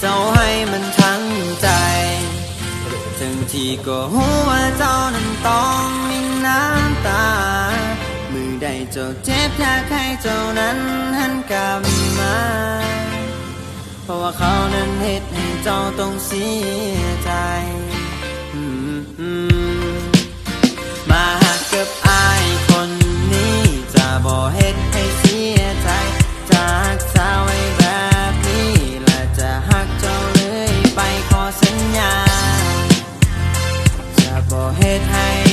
เจ้าให้มันทั้งใจถึงที่ก็หัวาเจ้านั้นต้องมีน้ำตา มือใดเจ้าเจ็บอยากให้เจ้านั้นหันกลับมา เพราะว่าเขานั้นเหตุให้เจ้าต้องเสียใจอื ให้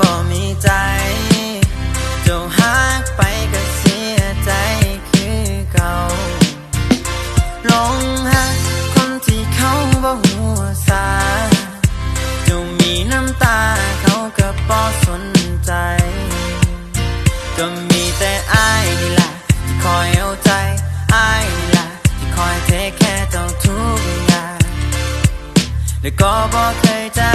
บ่มีใจ เจ้าฮักไปก็เสียใจคือเก่าลงฮักคนที่เขาบ่หัวสาเจ้ามีน้ำตาเขาก็บ่สนใจ ก็มีแต่อายนี่แหละที่คอยเอาใจอายนี่แหละที่คอยเทคแค่เจ้าทุกอย่างและก็บอกเคยจะ